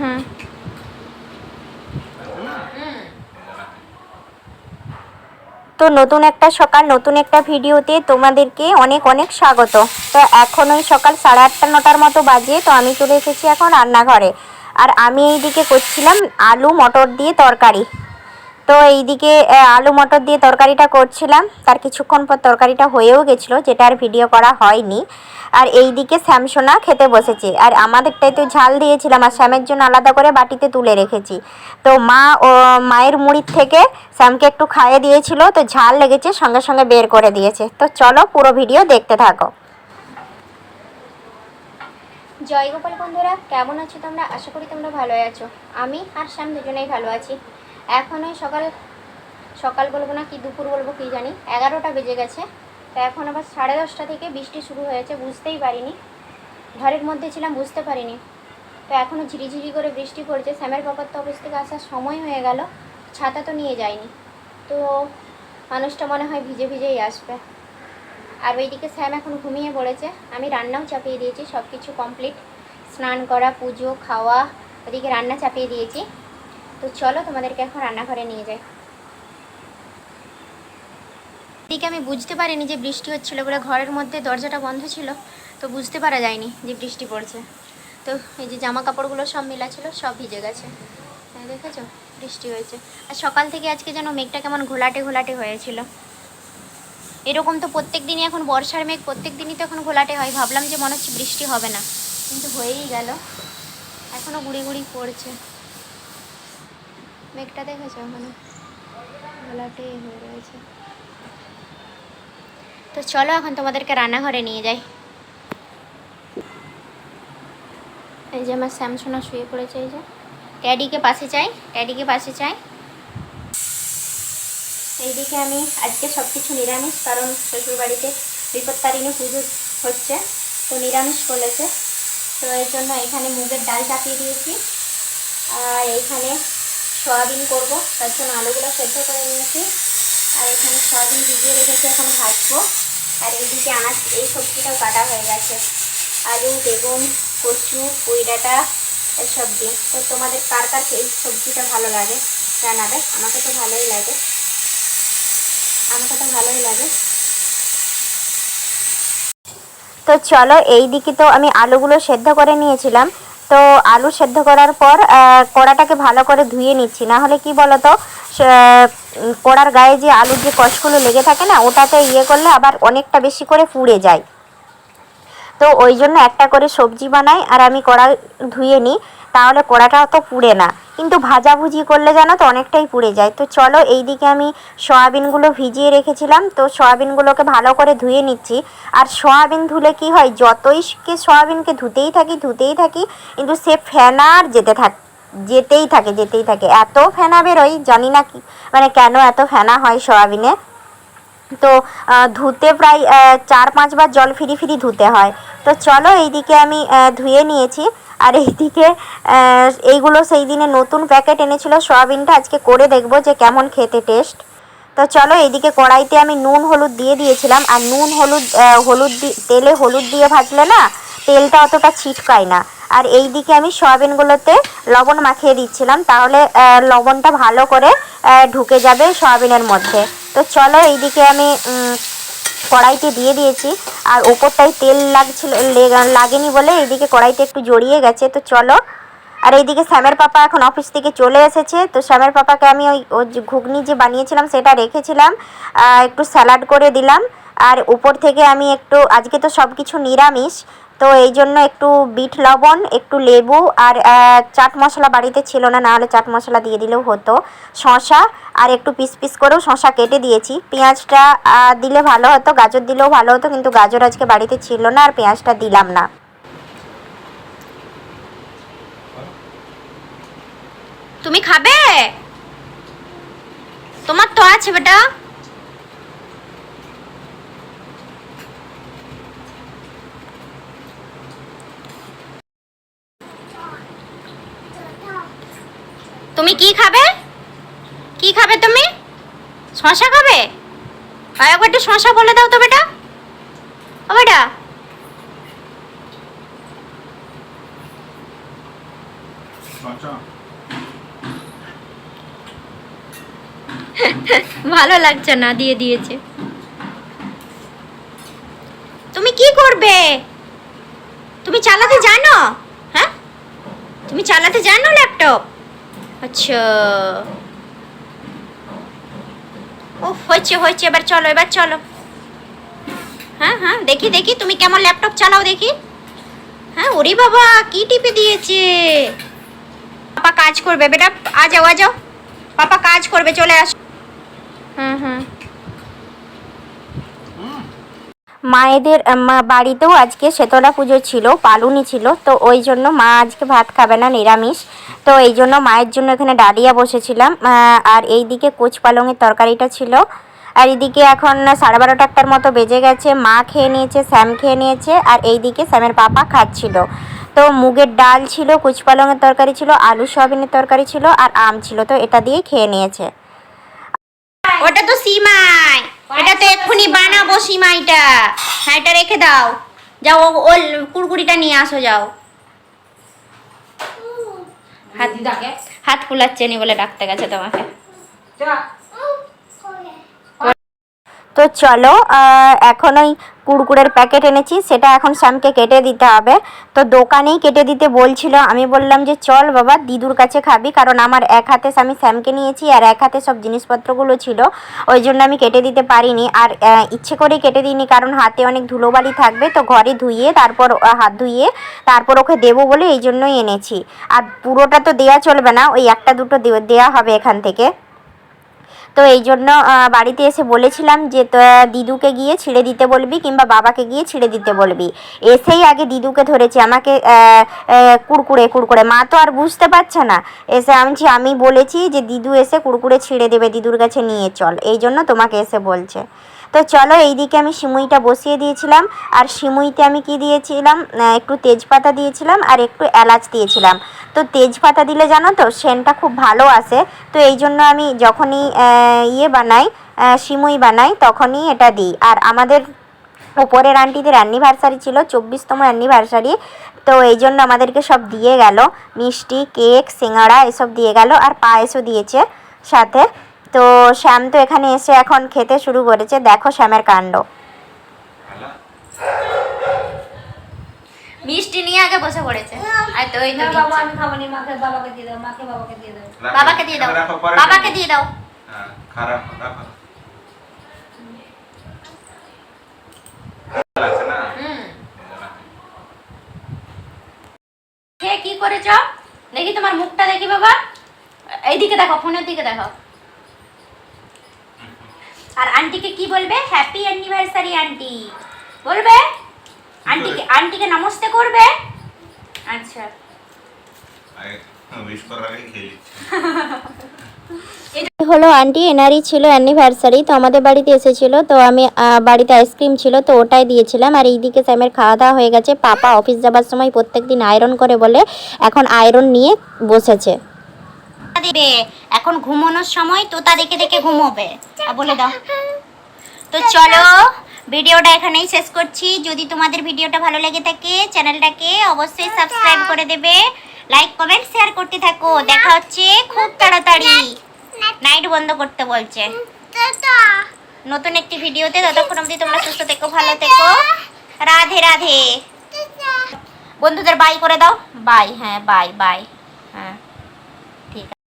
হুম তো নতুন একটা সকাল, নতুন একটা ভিডিওতে তোমাদেরকে অনেক অনেক স্বাগত। তো এখন ওই সকাল সাড়ে আটটা, নটার মতো বাজে, তো আমি চলে এসেছি এখন রান্নাঘরে। আর আমি এইদিকে করছিলাম আলু, মটর দিয়ে তরকারি। তো এইদিকে আলু মটর দিয়ে তরকারিটা করছিলাম। তার কিছুক্ষণ পর তরকারিটা হয়েও গেছিল, যেটা আর ভিডিও করা হয়নি। আর এইদিকে শ্যামসোনা খেতে বসেছে। আর আমাদেরটাই তো ঝাল দিয়েছিলাম, আর শ্যামের জন্য আলাদা করে বাটিতে তুলে রেখেছি। তো মা ও মায়ের মুড়ির থেকে শ্যামকে একটু খাইয়ে দিয়েছিল, তো ঝাল লেগেছে, সঙ্গে সঙ্গে বের করে দিয়েছে। তো চলো পুরো ভিডিও দেখতে থাকো। জয় গোপাল বন্ধুরা, কেমন আছো তোমরা? আশা করি তোমরা ভালো আছো। আমি আর শ্যাম দুজনেই ভালো আছি। এখন ওই সকাল সকাল বলব না, কি দুপুর বলব কি জানি, এগারোটা বেজে গেছে। তো এখন আবার সাড়ে দশটা থেকে বৃষ্টি শুরু হয়েছে, বুঝতেই পারিনি। ঘরের মধ্যে ছিলাম, বুঝতে পারিনি। তো এখনও ঝিরিঝিরি করে বৃষ্টি পড়ছে বাবার তো অফিস থেকে আসার সময় হয়ে গেল, ছাতা তো নিয়ে যায়নি তো মানুষটা মনে হয় ভিজে ভিজেই আসবে। আর ওইদিকে স্যাম এখন ঘুমিয়ে পড়েছে, আমি রান্নাও চাপিয়ে দিয়েছি সব কিছু কমপ্লিট। স্নান করা, পুজো, খাওয়া, ওদিকে রান্না চাপিয়ে দিয়েছি। তো চলো তোমাদেরকে এখন রান্নাঘরে নিয়ে যাই। এদিকে আমি বুঝতে পারিনি যে বৃষ্টি হচ্ছিল বলে ঘরের মধ্যে দরজাটা বন্ধ ছিল তো বুঝতে পারা যায়নি যে বৃষ্টি পড়ছে। তো এই যে জামা কাপড়গুলো সব মেলা ছিল সব ভিজে গেছে। হ্যাঁ, দেখেছ? বৃষ্টি হয়েছে। আর সকাল থেকে আজকে যেন মেঘটা কেমন ঘোলাটে ঘোলাটে হয়েছিল। এরকম তো প্রত্যেক দিনই এখন বর্ষার মেঘ প্রত্যেক দিনই তো এখন ঘোলাটে হয়। ভাবলাম যে মনে হচ্ছে বৃষ্টি হবে না। কিন্তু হয়েই গেল। এখনও গুড়ি গুড়ি পড়ছে। মেঘটা দেখেছ মানে ঘোলাটে হয়ে রয়েছে। তো চলো এখন তোমাদেরকে রান্নাঘরে নিয়ে যাই। এই যে আমার স্যামসোনা শুয়ে পড়েছে, এই যে। ট্যাডিকে পাশে চাই, ট্যাডিকে পাশে চাই। এইদিকে আমি আজকে সব কিছু নিরামিষ, কারণ শ্বশুরবাড়িতে বিপত্তারিণী পুজো হচ্ছে, তো নিরামিষ বলেছে। তো এর জন্য এখানে মুগের ডাল চাপিয়ে দিয়েছি। আর এইখানে সয়াবিন করব। তার জন্য আলুগুলো সেদ্ধ করে নিয়েছি। আর এখানে সয়াবিন ভিজিয়ে রেখেছি, এখন ভাজবো। আর এইদিকে আনাজ এই সবজিটাও কাটা হয়ে গেছে। আলু, বেগুন, কচু পুঁই ডাঁটা এসব দিয়ে। তো তোমাদের কার কার এই সবজিটা ভালো লাগে জানাবে? আমাকে তো ভালোই লাগে। আমাকে তো ভালোই লাগে। তো চলো এই দিকে তো আমি আলুগুলো সেদ্ধ করে নিয়েছিলাম। তো আলু সেদ্ধ করার পর কড়াটাকে ভালো করে ধুয়ে নিচ্ছি। না হলে কি বলতো কড়ার গায়ে যে আলুর যে কষগুলো লেগে থাকে না, ওটাতে ইয়ে করলে আবার অনেকটা বেশি করে পুড়ে যায়। তো ওই জন্য একটা করে সবজি বানাই, আর আমি কড়া ধুয়ে নিই, তাহলে কড়াটা অত পুড়ে না। কিন্তু ভাজাভুজি করলে জানো তো অনেকটাই পুড়ে যায়। তো চলো এইদিকে আমি সয়াবিনগুলো ভিজিয়ে রেখেছিলাম, তো সয়াবিনগুলোকে ভালো করে ধুয়ে নিচ্ছি। আর সয়াবিন ধুলে কি হয়, যতই কে সয়াবিনকে ধুতেই থাকি ধুতেই থাকি, কিন্তু সে ফেনা আর যেতে থাক, যেতেই থাকে যেতেই থাকে। এত ফেনা বেরোয়, জানি না কি মানে কেন এত ফেনা হয় সয়াবিনে। তো ধুতে প্রায় চার পাঁচবার জল ফিরি ফিরি ধুতে হয়। তো চলো এইদিকে আমি ধুয়ে নিয়েছি। আর এইদিকে এইগুলো সেই দিনে নতুন প্যাকেট এনেছিল, সয়াবিনটা। আজকে করে দেখব যে কেমন খেতে টেস্ট তো চলো এইদিকে কড়াইতে আমি নুন, হলুদ দিয়ে দিয়েছিলাম। আর নুন, হলুদ হলুদ তেলে হলুদ দিয়ে ভাজলে না, তেলটা অতটা ছিটকায় না। আর এই দিকে আমি সয়াবিনগুলোতে লবণ মাখিয়ে দিচ্ছিলাম। তাহলে লবণটা ভালো করে ঢুকে যাবে সয়াবিনের মধ্যে। তো চলো এইদিকে আমি কড়াইতে দিয়ে দিয়েছি। আর ওপরটাই তেল লাগছিল লাগেনি বলে এইদিকে কড়াইতে একটু জড়িয়ে গেছে। তো চলো, আর এইদিকে শ্যামের পাপা এখন অফিস থেকে চলে এসেছে। তো শ্যামের পাপাকে আমি ওই ঘুগনি যে বানিয়েছিলাম সেটা রেখেছিলাম। একটু স্যালাড করে দিলাম। আর উপর থেকে আমি একটু, আজকে তো সব কিছু নিরামিষ। তো এই জন্য একটু বিট, লবণ, একটু লেবু আর চাট মশলা বাড়িতে ছিল না, নাহলে চাট মশলা দিয়ে দিলেও হতো। শশা আর একটু পিস পিস করেও শশা কেটে দিয়েছি। পেঁয়াজটা দিলে ভালো হতো, গাজর দিলেও ভালো হতো, কিন্তু গাজর আজকে বাড়িতে ছিল না আর পেঁয়াজটা দিলাম না। তুমি খাবে? তোমার তো আছে বেটা। তুমি কি খাবে? কি খাবে তুমি? শশা খাবে? একবার একটু শশা বলে দাও তো বেটা। ও বেটা। ভালো লাগছে না দিয়ে দিয়েছে। তুমি কি করবে? তুমি চালাতে জানো? হ্যাঁ? তুমি চালাতে জানো ল্যাপটপ? আচ্ছা। ও হয়েছে হয়েছে, এবার চলো এবার চলো। হ্যাঁ হ্যাঁ দেখি দেখি, তুমি কেমন ল্যাপটপ চালাও দেখি। হ্যাঁ ওরে বাবা, কি টিপে দিয়েছে। পাপা কাজ করবে, বেটা, আ যাও আ যাও। পাপা কাজ করবে, চলে আস। মায়েদের বাড়িতেও আজকে শেতলা পুজো ছিল, পালুনি ছিল, তো ওই জন্য মা আজকে ভাত খাবে না, নিরামিষ। তো এই জন্য মায়ের জন্য এখানে ডালিয়া বসেছিলাম আর এই দিকে কোচ পালংয়ের তরকারিটা ছিল। আর এদিকে এখন সাড়ে বারোটা একটার মতো বেজে গেছে, মা খেয়ে নিয়েছে, স্যাম খেয়ে নিয়েছে, আর এই দিকে স্যামের পাপা খাচ্ছিল। তো মুগের ডাল ছিল, কুচ পালংয়ের তরকারি ছিল, আলু সয়াবিনের তরকারি ছিল, আর আম ছিল, তো এটা দিয়ে খেয়ে নিয়েছে। ওটা তো সিমাই। এটা তো এক্ষুনি বানাবো সীমা এটা হ্যাঁ এটা রেখে দাও। যাও ও- কুড়কুড়িটা নিয়ে আসো যাও। হাত হাত ফুলাচ্ছে নি বলে ডাকতে গেছে তোমাকে। তো চলো এখন ওই কুড়কুড়ের প্যাকেট এনেছি, সেটা এখন শ্যামকে কেটে দিতে হবে। তো দোকানেই কেটে দিতে বলছিল, আমি বললাম যে চল বাবা, দিদুর কাছে খাবি, কারণ আমার এক হাতে আমি শ্যামকে নিয়েছি, আর এক হাতে সব জিনিসপত্রগুলো ছিল, ওই জন্য আমি কেটে দিতে পারিনি। আর ইচ্ছে করেই কেটে দিইনি, কারণ হাতে অনেক ধুলোবালি থাকবে, তো ঘরে ধুইয়ে, তারপর হাত ধুইয়ে, তারপর ওকে দেবো বলে এই জন্যই এনেছি। আর পুরোটা তো দেওয়া চলবে না, ওই একটা দুটো দেওয়া হবে এখান থেকে। তো এই জন্য বাড়িতে এসে বলেছিলাম যে দিদুকে গিয়ে ছিঁড়ে দিতে বলবি কিংবা বাবাকে গিয়ে ছিঁড়ে দিতে বলবি। এসেই আগে দিদুকে ধরেছে, আমাকে কুড়কুড়ে কুড়কুড়ে। মা তো আর বুঝতে পারছে না। এসে আমি আমি বলেছি যে, দিদু এসে কুড়কুড়ে ছিঁড়ে দেবে, দিদুর কাছে নিয়ে চল। এই জন্য তোমাকে এসে বলছে। তো চলো এইদিকে আমি সিমুইটা বসিয়ে দিয়েছিলাম। আর সিমুইতে আমি কি দিয়েছিলাম? একটু তেজপাতা দিয়েছিলাম আর একটু এলাচ দিয়েছিলাম। তো তেজপাতা দিলে জানো তো, সেন্টটা খুব ভালো আসে। তো এই জন্য আমি যখনই ইয়ে বানাই সিমুই বানাই, তখনই এটা দিই। আর আমাদের ওপরের আন্টিদের অ্যানিভার্সারি ছিল, চব্বিশতম অ্যানিভার্সারি তো এই জন্য আমাদেরকে সব দিয়ে গেল। মিষ্টি, কেক, সিঙ্গাড়া, এসব দিয়ে গেল। আর পায়েসও দিয়েছে সাথে। তো শ্যাম তো এখানে এসে এখন খেতে শুরু করেছে। দেখো শ্যামের কাণ্ড। মিষ্টি নিয়ে আগে বসে পড়েছে। আর তো ওই না বাবা আমি খাব নি মাকে বাবাকে দিয়ে দাও মাকে বাবাকে দিয়ে দাও। বাবাকে দিয়ে দাও। বাবাকে দিয়ে দাও। হ্যাঁ, খারাপ রাখো। কি করেছ? দেখি তোমার মুখটা দেখি বাবা। এইদিকে দেখো ফোনের দিকে দেখো। আর আন্টিকে কি বলবে? Happy anniversary aunty. বলবে? আন্টিকে আন্টিকে নমস্তে করবে? আচ্ছা। নিচ্ছি। হলো আন্টি এনারই ছিল অ্যানিভার্সারি তো আমাদের বাড়িতে এসেছিল তো আমি বাড়িতে আইসক্রিম ছিল তো ওটাই দিয়েছিলাম আর এইদিকে স্যামের খাওয়া দাওয়া হয়ে গেছে পাপা অফিস যাবার সময় প্রত্যেক দিন আয়রন করে বলে এখন আয়রন নিয়ে বসেছে। দেবে। এখন ঘুমানোর সময় তোতা দেখে দেখে ঘুমোবে। বলে দাও। তো চলো, ভিডিওটা এখানেই শেষ করছি। যদি তোমাদের ভিডিওটা ভালো লেগে থাকে, চ্যানেলটাকে অবশ্যই সাবস্ক্রাইব করে দেবে। লাইক, কমেন্ট, শেয়ার করতে থাকো। দেখা হচ্ছে খুব তাড়াতাড়ি। নাইট বন্ধ করতে বলছে। নতুন একটি ভিডিওতে ততক্ষণ অবধি তোমরা সুস্থ থেকো, ভালো থেকো। রাধে রাধে। বন্ধুদের বাই করে দাও। বাই হ্যাঁ বাই বাই হ্যাঁ।